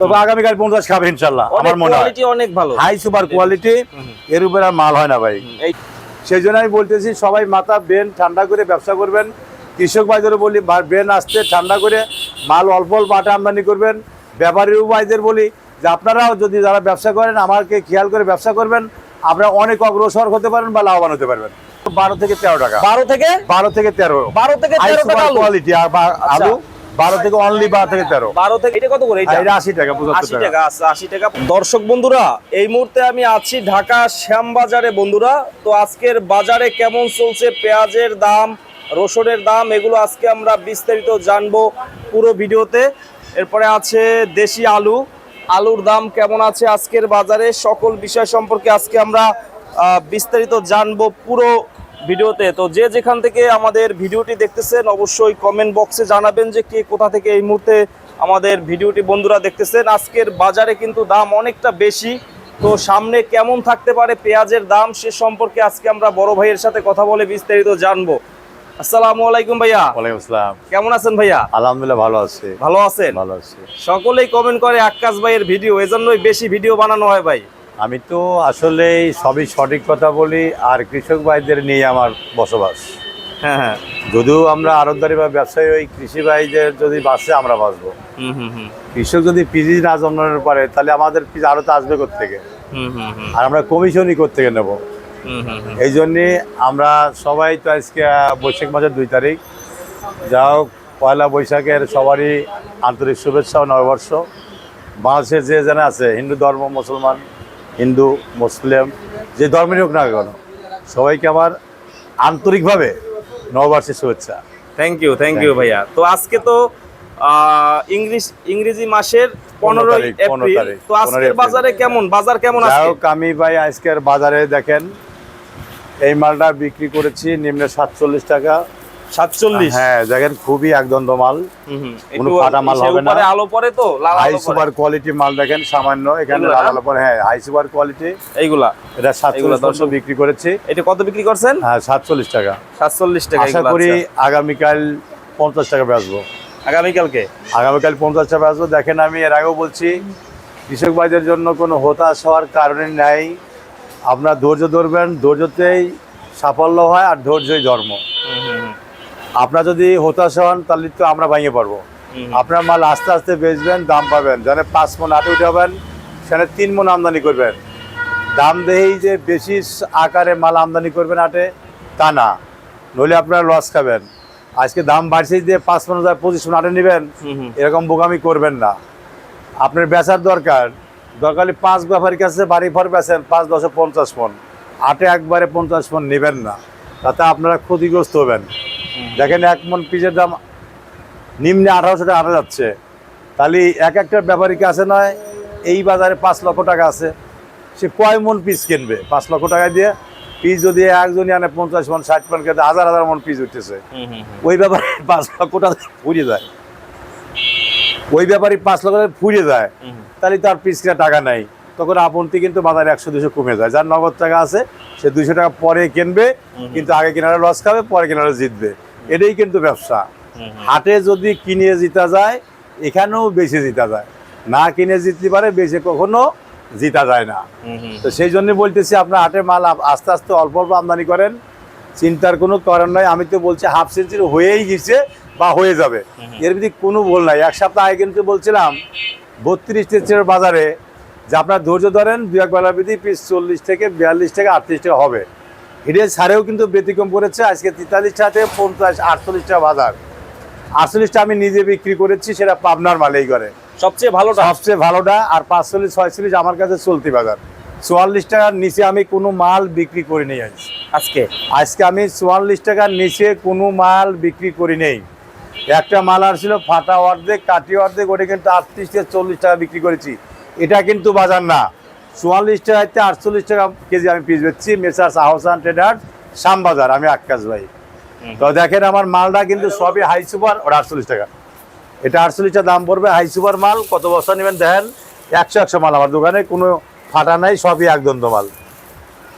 তবে আগামীকাল পঞ্চাশ খাবে ইনশাল্লাহ আমার মনে হয়। অনেক ভালো। হাই সুপার কোয়ালিটি এর উপরে আর মাল হয় না ভাই। সেই জন্য আমি বলতেছি সবাই মাথা ব্রেন ঠান্ডা করে ব্যবসা করবেন। কৃষক ভাইদের বলি ব্রেন আসতে ঠান্ডা করে মাল অল্প অল্প আটা আমদানি করবেন। ব্যাপারী ভাইদের বলি যে আপনারাও যদি যারা ব্যবসা করেন আমাকে খেয়াল করে ব্যবসা করবেন। আপনারা অনেক অগ্রসর হতে পারেন বা লাভবান হতে পারবেন। বারো থেকে তেরো টাকা। বারো থেকে? বারো থেকে তেরো। বারো থেকে তেরো টাকা কোয়ালিটি আলু বারো থেকে অনলি বারো থেকে তেরো। বারো থেকে এটা কত করে? এটা আশি টাকা আশি টাকা। আচ্ছা, আশি টাকা। দর্শক বন্ধুরা এই মুহূর্তে আমি আছি ঢাকা শ্যামবাজারে বন্ধুরা। তো আজকের বাজারে কেমন চলছে? পেঁয়াজের দাম রসুনের দাম এগুলো আজকে আমরা বিস্তারিত জানব পুরো ভিডিওতে। এরপরে আছে দেশি আলু। আলুর দাম কেমন আছে আজকের বাজারে? সকল বিষয় সম্পর্কে আজকে আমরা বিস্তারিত জানব পুরো ভিডিওতে। তো যে যেখান থেকে আমাদের ভিডিওটি দেখতেছেন অবশ্যই কমেন্ট বক্সে জানাবেন যে কে কোথা থেকে এই মুহূর্তে আমাদের ভিডিওটি বন্ধুরা দেখতেছেন। আজকের বাজারে কিন্তু দাম অনেকটা বেশি। তো সামনে কেমন থাকতে পারে পেঁয়াজের দাম সে সম্পর্কে আজকে আমরা বড় ভাইয়ের সাথে কথা বলে বিস্তারিত জানব। আসসালামু আলাইকুম ভাইয়া। ওয়ালাইকুম আসসালাম। কেমন আছেন ভাইয়া? আলহামদুলিল্লাহ ভালো আছে। ভালো আছেন? ভালো আছে। সকলেই কমেন্ট করে আক্কাস ভাইয়ের ভিডিও এজন্যই বেশি ভিডিও বানানো হয় ভাই। আমি তো আসলে সবই সঠিক কথা বলি আর কৃষক ভাইদের নিয়ে আমার বসবাস। হ্যাঁ হ্যাঁ। যদিও আমরা আরতদারি বা ব্যবসায়ী ওই কৃষি ভাইদের যদি বাঁচে আমরা বাঁচবো। কৃষক যদি পিজি না জন্মানোর পারে তাহলে আমাদের পিজ আরত আসবে থেকে হুম হুম হুম। আর আমরা কমিশনই থেকে নেব? এই জন্যে আমরা সবাই তো আজকে বৈশাখ মাসের দুই তারিখ। যা হোক পয়লা বৈশাখের সবারই আন্তরিক শুভেচ্ছা ও নববর্ষ। বাংলাদেশের যে জানা আছে হিন্দু ধর্ম মুসলমান হিন্দু মুসলিম যে ধর্মের হোক না কেন সবাইকে আমার আন্তরিকভাবে নববর্ষের শুভেচ্ছা। থ্যাংক ইউ থ্যাংক ইউ ভাইয়া। তো আজকে তো ইংলিশ ইংরেজি মাসের পনেরোই তারিখ, 15 এপ্রিল। তারিখ, তো আজকের বাজারে কেমন বাজার কেমন আছে আমি ভাই আজকের বাজারে দেখেন এই মালটা বিক্রি করেছি নিম্নে সাতচল্লিশ টাকা সাতচল্লিশ। হ্যাঁ দেখেন খুবই একদন্দ মাল। কোনো ফাটা মাল হবে না। আলো পরে তো হাই সুপার কোয়ালিটি মাল দেখেন সামান্য এখানে আলো পরে হ্যাঁ হাই সুপার কোয়ালিটি। এইগুলা? এটা সাতচল্লিশ দর্শক- পর্যন্ত বিক্রি করেছি। এটা কত বিক্রি করছেন? হ্যাঁ সাতচল্লিশ টাকা। সাতচল্লিশ টাকা আশা করি আচ্ছা। আগামীকাল পঞ্চাশ টাকা বেচবো। আগামীকালকে? আগামীকাল পঞ্চাশ টাকা বেচবো। দেখেন আমি এর আগেও বলছি কৃষক ভাইদের জন্য কোনো হতাশ হওয়ার কারণে নাই। আপনার ধৈর্য ধরবেন ধৈর্যতেই সাফল্য হয় আর ধৈর্যই ধর্ম। আপনার যদি হতাশ হন তাহলে তো আমরা ভাঙিয়ে পারব আপনার মাল আস্তে আস্তে বেচবেন দাম পাবেন। যেন পাঁচ মন আটে উঠাবেন সেখানে তিন মন আমদানি করবেন। দাম দেহেই যে বেশি আকারে মাল আমদানি করবেন আটে তা না। নইলে আপনারা লস খাবেন। আজকে দাম বাড়ছে যে পাঁচ মন হাজার পঁচিশ মন আটে নেবেন এরকম বোকামি করবেন না। আপনার বেচার দরকার। দরকার হলে পাঁচ ব্যাপারীর কাছে বাড়ি ফর বেচেন পাঁচ দশে পঞ্চাশ মন। আটে একবারে পঞ্চাশ মন নেবেন না। তাতে আপনারা ক্ষতিগ্রস্ত হবেন। দেখেন এক মন পিসের দাম নিম্নে আঠারোশো টাকা আনা যাচ্ছে। তাহলে এক একটা ব্যাপারীকে আছে নয়? এই বাজারে পাঁচ লক্ষ টাকা আছে। সে কয় মন পিস কিনবে? পাঁচ লক্ষ টাকা দিয়ে পিস যদি একজনই আনে পঞ্চাশ মন ষাট মন খেতে হাজার হাজার মন পিস উঠতেছে। ওই ব্যাপারে পাঁচ লক্ষ টাকা ফুরিয়ে যায়। ওই ব্যাপারে পাঁচ লক্ষ টাকা ফুরিয়ে যায়। তাহলে তার পিস কিনা টাকা নাই। তখন আপনতি কিন্তু বাজারে একশো দুশো কমে যায়। যার নগদ টাকা আছে সে দুশো টাকা পরে কিনবে কিন্তু আগে কেনারা লস খাবে পরে কেনারা জিতবে। এটাই কিন্তু ব্যবসা। হাটে যদি কিনে জিতা যায় এখানেও বেশি জিতা যায়। না কিনে জিততে পারে বেশি কখনো জিতা যায় না। তো সেই জন্য বলতেছি আপনার হাটে মাল আস্তে আস্তে অল্প অল্প আমদানি করেন। চিন্তার কোনো কারণ নাই। আমি তো বলছি হাফ সেঞ্চুরি হয়েই গেছে বা হয়ে যাবে। এর ভিত্তি কোনো ভুল নাই। এক সপ্তাহ আগে কিন্তু বলছিলাম বত্রিশ তেত্রিশের বাজারে যে আপনার ধৈর্য ধরেন দু এক বেলা বিধি পিস চল্লিশ থেকে বিয়াল্লিশ থেকে আটত্রিশ টাকা হবে। হিডে ছাড়েও কিন্তু ব্যতিক্রম করেছে। আজকে তেতাল্লিশ টাকা থেকে পঞ্চাশ আটচল্লিশ টাকা বাজার। আটচল্লিশটা আমি নিজে বিক্রি করেছি সেটা পাবনার মালেই করে। সবচেয়ে ভালোটা? সবচেয়ে ভালোটা আর পাঁচচল্লিশ ছয়চল্লিশ আমার কাছে চলতি বাজার। চুয়াল্লিশ টাকার নিচে আমি কোনো মাল বিক্রি করি নেই আজ। আজকে? আজকে আমি চুয়াল্লিশ টাকার নিচে কোনো মাল বিক্রি করি নেই। একটা মাল আসছিল ফাটা অর্ধেক কাটি অর্ধেক ওটা কিন্তু আটত্রিশ থেকে চল্লিশ টাকা বিক্রি করেছি। এটা কিন্তু বাজার না। চুয়াল্লিশ টাকা থেকে আটচল্লিশ টাকা কেজি আমি পিস বেচছি মেসার্স আহসান ট্রেডার শ্যামবাজার আমি আকাশ ভাই। তো দেখেন আমার মালটা কিন্তু সবই হাই সুপার ওটা আটচল্লিশ টাকা। এটা আটচল্লিশটা দাম পড়বে হাই সুপার মাল কত বস্তা নেবেন দেখেন? একশো একশো মাল আমার দোকানে কোনো ফাটা নাই সবই একদন্ত মাল।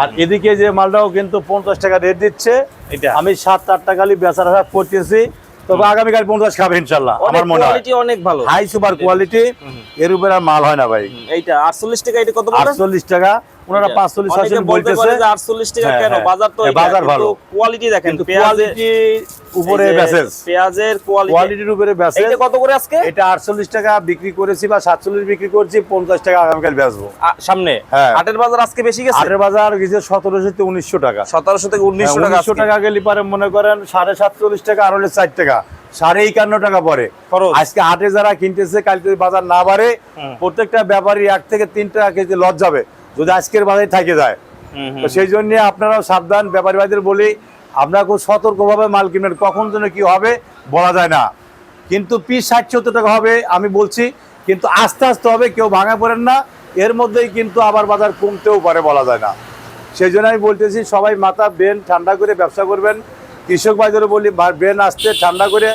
আর এদিকে যে মালটাও কিন্তু পঞ্চাশ টাকা রেট দিচ্ছে এটা। আমি সাত আট টাকা বেচার হাজার করতেছি তবে আগামীকাল পঞ্চাশ খাবে ইনশাল্লাহ আমার মনে হয়। অনেক ভালো। হাই সুপার কোয়ালিটি এর উপরে আর মাল হয় না ভাই। এইটা 48 টাকা এটা কত আটচল্লিশ টাকা ওনারা পাঁচচল্লিশ অনেকে ছয়চল্লিশ বলতে বলতেছে। যে 48 টাকা হ্যাঁ, কেন? হ্যাঁ। বাজার তো হ্যাঁ, বাজার ভালো। কোয়ালিটি দেখেন কোয়ালিটি উপরে পেঁয়াজের কোয়ালিটি কোয়ালিটির উপরে এইটা কত করে আজকে? এটা আটচল্লিশ টাকা বিক্রি করেছি বা সাতচল্লিশ বিক্রি করছি পঞ্চাশ টাকা আগামীকাল বেচবো। সামনে। হাটের বাজার আজকে বেশি গেছে? আটের বাজার গেছে সতেরোশো থেকে উনিশশো টাকা। 1700 থেকে 1900 টাকা উনিশশো আজকে। টাকা গেলে পারে মনে করেন সাড়ে সাতচল্লিশ টাকা আর হলে ষাট টাকা। সাড়ে একান্ন টাকা পরে। আজকে হাটে যারা কিনতেছে কালকে বাজার না বাড়ে প্রত্যেকটা ব্যাপারী এক থেকে তিন টাকা কেজি লস যাবে। যদি আজকের বাজারে থাকে যায়। তো সেই জন্য আপনারাও সাবধান ব্যাপারী ভাইদের বলি আপনারা খুব সতর্কভাবে মাল কিনবেন কখন যেন কি হবে বলা যায় না। কিন্তু পিস ষাট সত্তর টাকা হবে আমি বলছি কিন্তু আস্তে আস্তে হবে কেউ ভাঙা পড়েন না এর মধ্যেই কিন্তু আবার বাজার কমতেও পারে বলা যায় না। সেই জন্য আমি বলতেছি সবাই মাথা ব্রেন ঠান্ডা করে ব্যবসা করবেন। কৃষক ভাইদেরও বলি ব্রেন আসতে ঠান্ডা করে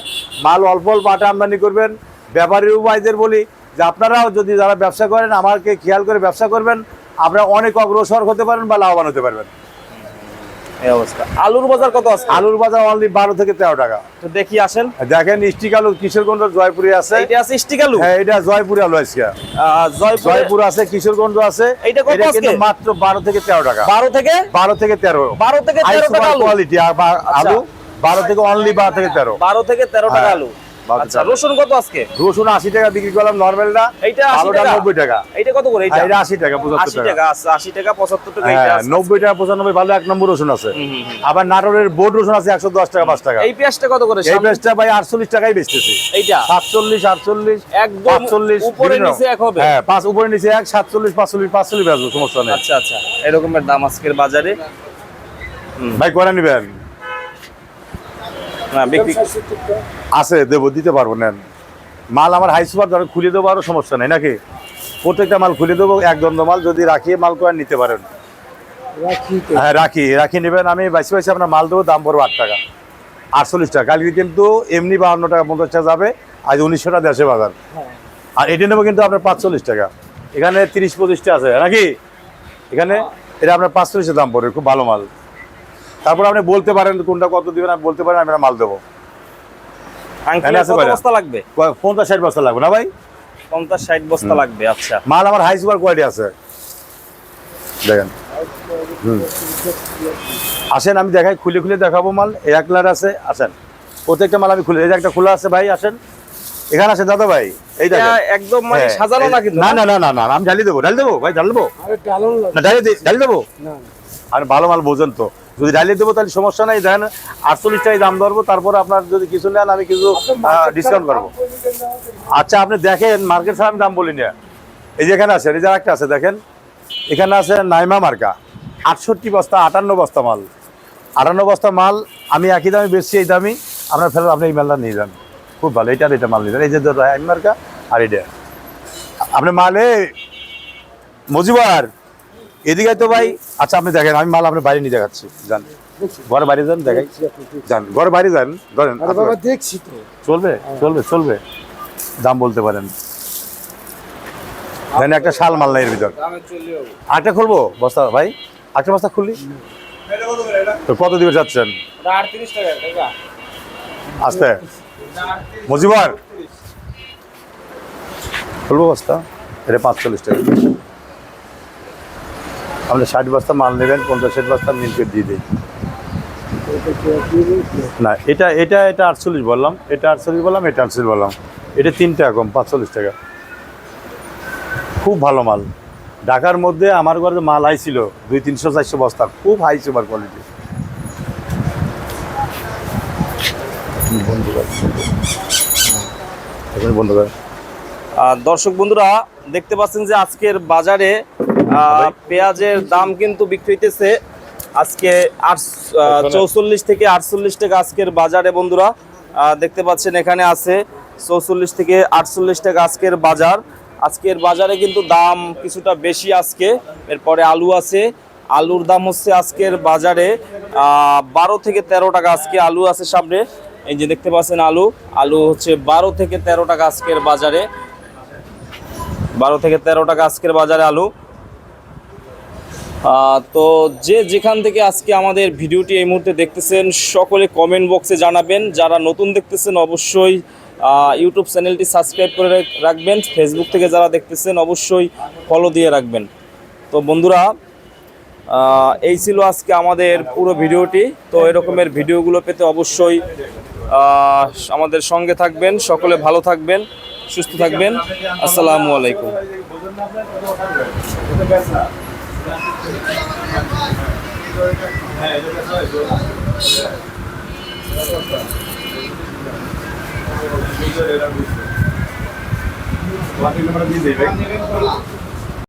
মাল অল্প অল্প আটা আমদানি করবেন। ব্যাপারী ভাইদের বলি যে আপনারাও যদি যারা ব্যবসা করেন আমাকে খেয়াল করে ব্যবসা করবেন। আপনারা অনেক অগ্রসর হতে পারেন বা লাভবান হতে পারবেন। এই অবস্থা। আলুর বাজার কত আছে? আলুর বাজার অনলি বারো থেকে তেরো টাকা। তো দেখি আসেন। দেখেন স্টিক আলু কিশোরগঞ্জ জয়পুরে আছে। এইটা আছে স্টিক আলু? হ্যাঁ এটা জয়পুরে আলু আজকে। জয়পুর আছে কিশোরগঞ্জ আছে। এইটা কত আজকে? মাত্র বারো থেকে তেরো টাকা। 12 থেকে? বারো থেকে তেরো। 12 থেকে 13 টাকা আলু। কোয়ালিটি আলু বারো থেকে অনলি বারো থেকে তেরো। 12 থেকে 13 টাকা হ্যাঁ, আলু। 12 আচ্ছা রসুন কত আজকে? রসুন আশি টাকা বিক্রি করলাম নর্মালটা। এইটা 80 টাকা। নব্বই টাকা। এইটা কত করে? এইটা আশি টাকা 80 পঁচাত্তর টাকা। টাকা 80 টাকা 75 টাকা এইটা হ্যাঁ আছে নব্বই টাকা পঁচানব্বই ভালো এক নম্বর রসুন আছে। আবার নাটোরের বোর্ড রসুন আছে একশো দশ টাকা পাঁচ টাকা। এই পেঁয়াজটা কত করে? এই পেঁয়াজটা ভাই আটচল্লিশ টাকাই বেচতেছি। এইটা? সাতচল্লিশ আটচল্লিশ একদম পাঁচচল্লিশ উপরে নিচে এক হবে? হ্যাঁ পাঁচ উপরে নিচে এক বেচবো সমস্যা নেই। আচ্ছা আচ্ছা এরকমের দাম আজকের বাজারে। ভাই করে নিবেন। আছে দেবো দিতে পারব নেন। মাল আমার হাই সুপার ধরো খুলে দেবো আরও সমস্যা নেই নাকি? প্রত্যেকটা মাল খুলে দেবো এক দ্বন্দ্ব মাল যদি রাখিয়ে মাল করে নিতে পারেন। হ্যাঁ রাখি রাখি নেবেন আমি বাইশে বাইশে আপনার মাল দেবো দাম পড়ব আট টাকা আটচল্লিশ টাকা। কালকে কিন্তু এমনি বাহান্ন টাকা পঞ্চাশ টাকা যাবে আজ উনিশশো টাকা দেশে বাজার। আর এটি নেব কিন্তু আপনার পাঁচচল্লিশ টাকা। এখানে তিরিশ পঁচিশটা আছে নাকি? এখানে এটা আপনার পাঁচচল্লিশের দাম পড়বে খুব ভালো মাল। তারপর আপনি বলতে পারেন কোনটা কত দিবেন আমি বলতে পারেন আমি মাল দেবো। আঙ্কেল এখানে আছে কত কয়টা? বস্তা লাগবে? পঞ্চাশ ষাট বস্তা লাগবে না ভাই? 50 60 বস্তা লাগবে আচ্ছা। মাল আমার হাই সুপার কোয়ালিটি আছে। দেখেন। আসেন আমি দেখাই খুলে খুলে দেখাবো মাল। এই এক লার আছে আসেন। প্রত্যেকটা মাল আমি খুলে এই একটা খোলা আছে ভাই আসেন। এখানে আসেন দাদা ভাই। এই একদম মানে হ্যাঁ, সাজানো না কিন্তু না না? না না না আমি ঢালি দেবো ঢালি দেবো ভাই ঢালি দেবো। না। ঢালি ঢালি দেবো? আর ভালো মাল বোঝেন তো। যদি ঢালিয়ে দেবো তাহলে সমস্যা নাই দেখেন আটচল্লিশ টাকায় দাম ধরবো তারপরে আপনার যদি কিছু নেন আমি কিছু ডিসকাউন্ট করব। আচ্ছা আপনি দেখেন মার্কেট ছাড়া আমি দাম বলি না। এই যে এখানে আছে এই যে একটা আছে দেখেন। এখানে আছে নাইমা মার্কা। আটষট্টি বস্তা আটান্ন বস্তা মাল। আটান্ন বস্তা মাল আমি একই দামে বেশি এই দামি আপনার ফেরত আপনি এই মালটা নিয়ে যান। খুব ভালো এটা এটা মাল নিয়ে যান এই যে নাইম মার্কা আর এটা আপনি মালে মজিবার এদিকে তো ভাই আচ্ছা আপনি দেখেন আমি মাল আপনার বাইরে নিয়ে দেখাচ্ছি যান। ঘরে বাইরে যান দেখাই। যান ঘরে বাইরে যান ধরেন দেখছি তো। চলবে চলবে চলবে। দাম বলতে পারেন। দেন একটা শাল মাল নাই এর ভিতর। আটটা খুলবো? বস্তা ভাই আটটা বস্তা খুললি তো কত দিবে যাচ্ছেন? আস্তে। মজিবার। খুলবো বস্তা। এটা পাঁচচল্লিশ টাকা। আপনি ষাট বস্তা মাল নেবেন, পঞ্চাশ ষাট বস্তা মিল করে দিয়ে দিই না, এটা এটা এটা আটচল্লিশ বললাম, এটা আটচল্লিশ বললাম, এটা আটচল্লিশ বললাম। এটা তিন টাকা কম, পাঁচচল্লিশ টাকা। খুব ভালো মাল। ঢাকার মধ্যে আমার ঘরে মাল আইছিল, দুই তিনশো, চারশো বস্তা, খুব হাই সুপার কোয়ালিটি দর্শক বন্ধুরা, দেখতে পাচ্ছেন যে আজকের বাজারে পেঁয়াজের দাম কিন্তু বিক্রি হইতেছে আজকে চৌচল্লিশ থেকে আটচল্লিশ টাকা আজকের বাজারে বন্ধুরা। দেখতে পাচ্ছেন এখানে আছে চৌচল্লিশ থেকে আটচল্লিশ টাকা আজকের বাজার। আজকের বাজারে কিন্তু দাম কিছুটা বেশি আজকে। এরপরে আলু আছে। আলুর দাম হচ্ছে আজকের বাজারে বারো থেকে তেরো টাকা আজকে আলু আছে সামনে। এই যে দেখতে পাচ্ছেন আলু। আলু হচ্ছে বারো থেকে তেরো টাকা আজকের বাজারে। বারো থেকে তেরো টাকা আজকের বাজারে আলু। তো যে যেখান থেকে আজকে আমাদের ভিডিওটি এই মুহূর্তে দেখতেছেন, সকলে কমেন্ট বক্সে জানাবেন। যারা নতুন দেখতেছেন, অবশ্যই ইউটিউব চ্যানেলটি সাবস্ক্রাইব করে রাখবেন। ফেসবুক থেকে যারা দেখতেছেন, অবশ্যই ফলো দিয়ে রাখবেন। তো বন্ধুরা এই ছিল আজকে আমাদের পুরো ভিডিওটি। তো এরকমের ভিডিওগুলো পেতে অবশ্যই আমাদের সঙ্গে থাকবেন। সকলে ভালো থাকবেন, সুস্থ থাকবেন। আসসালামু আলাইকুম। বাকি আমরা দিয়ে দেবে